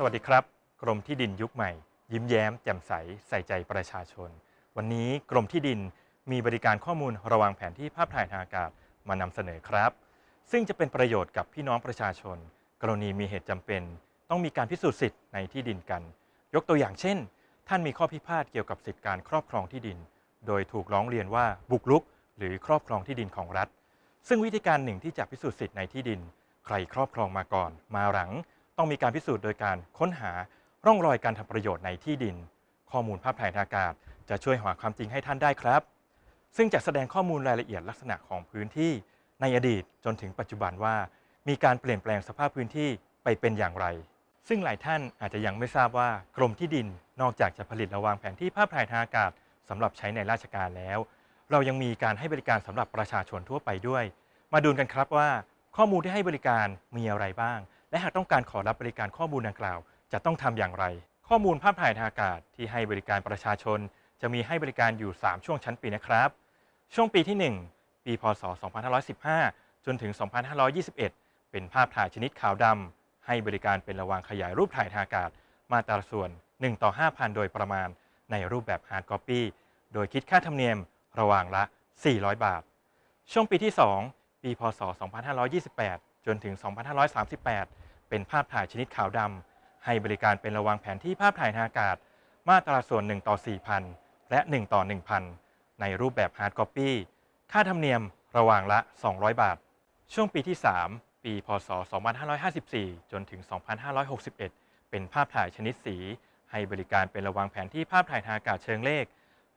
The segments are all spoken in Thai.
สวัสดีครับ กรมที่ดินยุคใหม่ ยิ้มแย้มแจ่มใสใส่ใจประชาชน วันนี้กรมที่ดินมีบริการข้อมูลระวางแผนที่ภาพถ่ายทางอากาศมานำเสนอครับ ซึ่งจะเป็นประโยชน์กับพี่น้องประชาชน กรณีมีเหตุจำเป็น ต้องมีการพิสูจน์สิทธิ์ในที่ดินกัน ยกตัวอย่างเช่น ท่านมีข้อพิพาทเกี่ยวกับสิทธิการครอบครองที่ดิน โดยถูกร้องเรียนว่าบุกรุก หรือครอบครองที่ดินของรัฐ ซึ่งวิธีการหนึ่งที่จะพิสูจน์สิทธิ์ในที่ดิน ใครครอบครองมาก่อน มาหลัง ต้องมีการพิสูจน์โดยการค้นหาร่องรอยการทำประโยชน์ในที่ดิน ข้อมูลภาพถ่ายทางอากาศ จะช่วยหาความจริงให้ท่านได้ครับ ซึ่งจะแสดงข้อมูลรายละเอียดลักษณะของพื้นที่ในอดีตจนถึงปัจจุบันว่า มีการเปลี่ยนแปลงสภาพพื้นที่ไปเป็นอย่างไร ซึ่งหลายท่านอาจจะยังไม่ทราบว่ากรมที่ดินนอกจากจะผลิตและวางแผนที่ภาพถ่ายทางอากาศสำหรับใช้ในราชการแล้ว เรายังมีการให้บริการสำหรับประชาชนทั่วไปด้วย มาดูกันครับว่า ข้อมูลที่ให้บริการมีอะไรบ้าง และหากต้องการขอรับบริการข้อมูลดังกล่าว จะต้องทำอย่างไร ข้อมูลภาพถ่ายทางอากาศที่ให้บริการประชาชน จะมีให้บริการอยู่ 3 ช่วงชั้นปีนะครับ ช่วงปีที่ 1 ปีพศ 2515 จนถึง 2521 เป็นภาพถ่ายชนิดขาวดำให้บริการเป็นระวางขยายรูปถ่ายทางอากาศ มาตราส่วน 1 ต่อ 5,000 โดยประมาณ ในรูปแบบฮาร์ดคอปปี้โดยคิดค่าธรรมเนียมระหว่างละ 400 บาท ช่วงปีที่ 2 ปีพศ 2528 จนถึง 2538 เป็นภาพถ่ายชนิดขาวดำให้บริการเป็นระวางแผนที่ภาพถ่ายทางอากาศ มาตราส่วน 1 ต่อ 4,000 และ 1 ต่อ 1,000 ในรูปแบบฮาร์ดคอปปี้ค่าธรรมเนียมระหว่างละ 200 บาท ช่วงปีที่ 3 ปีพศ 2554 จนถึง 2561 เป็นภาพถ่ายชนิดสี ให้บริการเป็นระวางแผนที่ภาพถ่ายทางอากาศเชิงเลข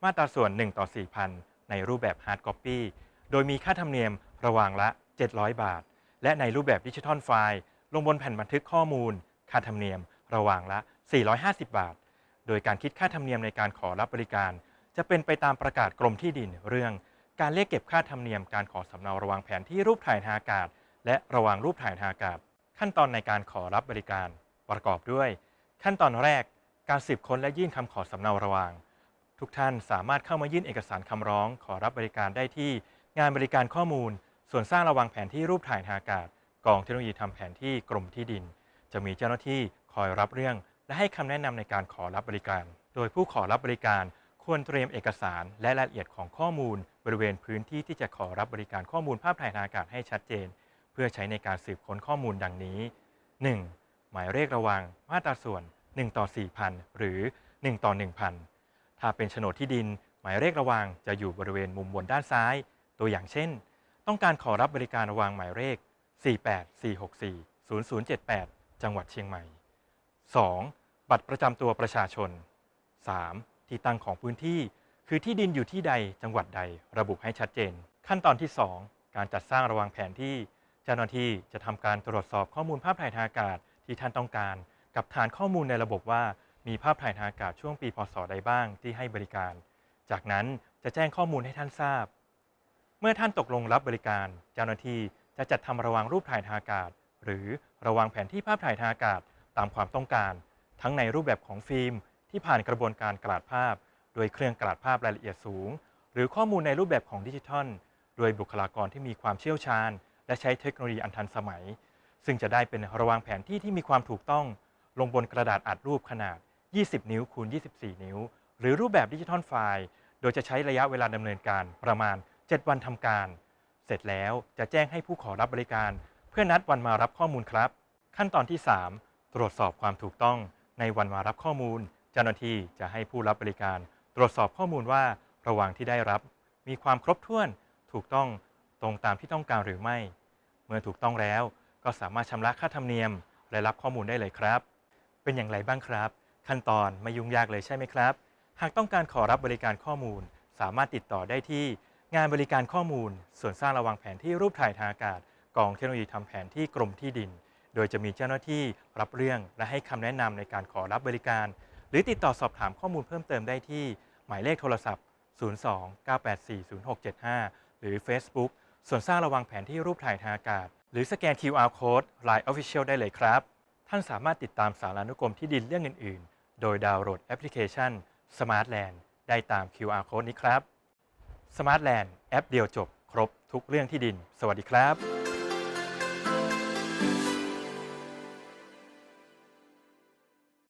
มาตราส่วน 1 ต่อ 4,000 ในรูปแบบฮาร์ดคอปปี้โดยมีค่าธรรมเนียมระหว่างละ 700 บาท และในรูปแบบดิจิทัลไฟล์ลงบนแผ่นบันทึกข้อมูล ค่าธรรมเนียมระหว่างละ 450 บาท โดยการคิดค่าธรรมเนียมในการขอรับบริการ จะเป็นไปตามประกาศกรมที่ดินเรื่อง การเรียกเก็บค่าธรรมเนียมการขอสำเนาระวางแผนที่รูปถ่ายทางอากาศ และระวางรูปถ่ายทางอากาศ ขั้นตอนในการขอรับบริการ ประกอบด้วย ขั้นตอนแรก การสืบค้นและยื่นคำขอสำเนาระวาง ทุกท่านสามารถเข้ามายื่นเอกสารคำร้อง ขอรับบริการได้ที่งานบริการข้อมูล ส่วนสร้างระวางแผนที่รูปถ่ายทางอากาศ กองเทคโนโลยีทำแผนที่กรมที่ดิน จะมีเจ้าหน้าที่คอยรับเรื่อง และให้คำแนะนำในการขอรับบริการ โดยผู้ขอรับบริการควรเตรียมเอกสารและรายละเอียดของข้อมูล บริเวณพื้นที่ที่จะขอรับบริการข้อมูลภาพถ่ายทางอากาศให้ชัดเจน เพื่อใช้ในการสืบค้นข้อมูลดังนี้ 1. หมายเลขระวังมาตราส่วน 1 ต่อ 4,000 หรือ 1 ต่อ 1,000 ถ้าเป็นโฉนดที่ดิน หมายเลขระวังจะอยู่บริเวณมุมบนด้านซ้าย ตัวอย่างเช่น ต้องการขอรับบริการระวางหมายเลข 48464 0078 จังหวัดเชียงใหม่ 2. บัตรประจำตัวประชาชน 3. ที่ตั้งของพื้นที่ คือที่ดินอยู่ที่ใดจังหวัดใดระบุให้ชัดเจน ขั้นตอนที่ 2 การจัดสร้างระวางแผนที่ เจ้าหน้าที่จะทำการตรวจสอบข้อมูลภาพถ่ายทางอากาศที่ท่านต้องการ กับฐานข้อมูลในระบบว่ามีภาพถ่ายทางอากาศช่วงปีพศใดบ้างที่ให้บริการ จากนั้นจะแจ้งข้อมูลให้ท่านทราบ เมื่อท่านตกลงรับบริการ เจ้าหน้าที่จะจัดทำระวางรูปถ่ายทางอากาศ หรือระวางแผนที่ภาพถ่ายทางอากาศตามความต้องการ ทั้งในรูปแบบของฟิล์ม ที่ผ่านกระบวนการกลาดภาพ โดยเครื่องกลาดภาพรายละเอียดสูง หรือข้อมูลในรูปแบบของดิจิทัล โดยบุคลากรที่มีความเชี่ยวชาญ และใช้เทคโนโลยีอันทันสมัย ซึ่งจะได้เป็นระวางแผนที่ที่มีความถูกต้อง ลงบนกระดาษอัดรูปขนาด 20 นิ้วคูณ24 นิ้ว หรือรูปแบบดิจิทัลไฟล์ โดยจะใช้ระยะเวลาดำเนินการประมาณ 7 วันทำการ เสร็จแล้วจะแจ้งให้ผู้ขอรับบริการ เพื่อนัดวันมารับข้อมูลครับ ขั้นตอนที่ 3 ตรวจสอบความถูกต้อง ในวันมารับข้อมูล เจ้าหน้าที่จะให้ผู้รับบริการ ตรวจสอบข้อมูลว่าระหว่างที่ได้รับ มีความครบถ้วนถูกต้องตรงตามที่ต้องการหรือไม่ เมื่อถูกต้องแล้วก็สามารถชำระค่าธรรมเนียม และรับข้อมูลได้เลยครับ เป็นอย่างไรบ้างครับ ขั้นตอนไม่ยุ่งยากเลยใช่ไหมครับ หากต้องการขอรับบริการข้อมูล สามารถติดต่อได้ที่ งานบริการข้อมูล ส่วนสร้างระวางแผนที่รูปถ่ายทางอากาศ กองเทคโนโลยีทำแผนที่กรมที่ดิน โดยจะมีเจ้าหน้าที่รับเรื่องและให้คำแนะนำในการขอรับบริการ หรือติดต่อสอบถามข้อมูลเพิ่มเติมได้ที่ หมายเลขโทรศัพท์ 02-984-0675 หรือ Facebook ส่วนสร้างระวางแผนที่รูปถ่ายทางอากาศ หรือสแกน QR Code Line Official ได้เลยครับ ท่านสามารถติดตามสารานุกรมที่ดินเรื่องอื่น ๆ โดยดาวน์โหลดแอปพลิเคชัน Smartland ได้ตาม QR Code นี้ครับ สมาร์ทแลนด์แอปเดียวจบ ครบทุกเรื่องที่ดิน สวัสดีครับ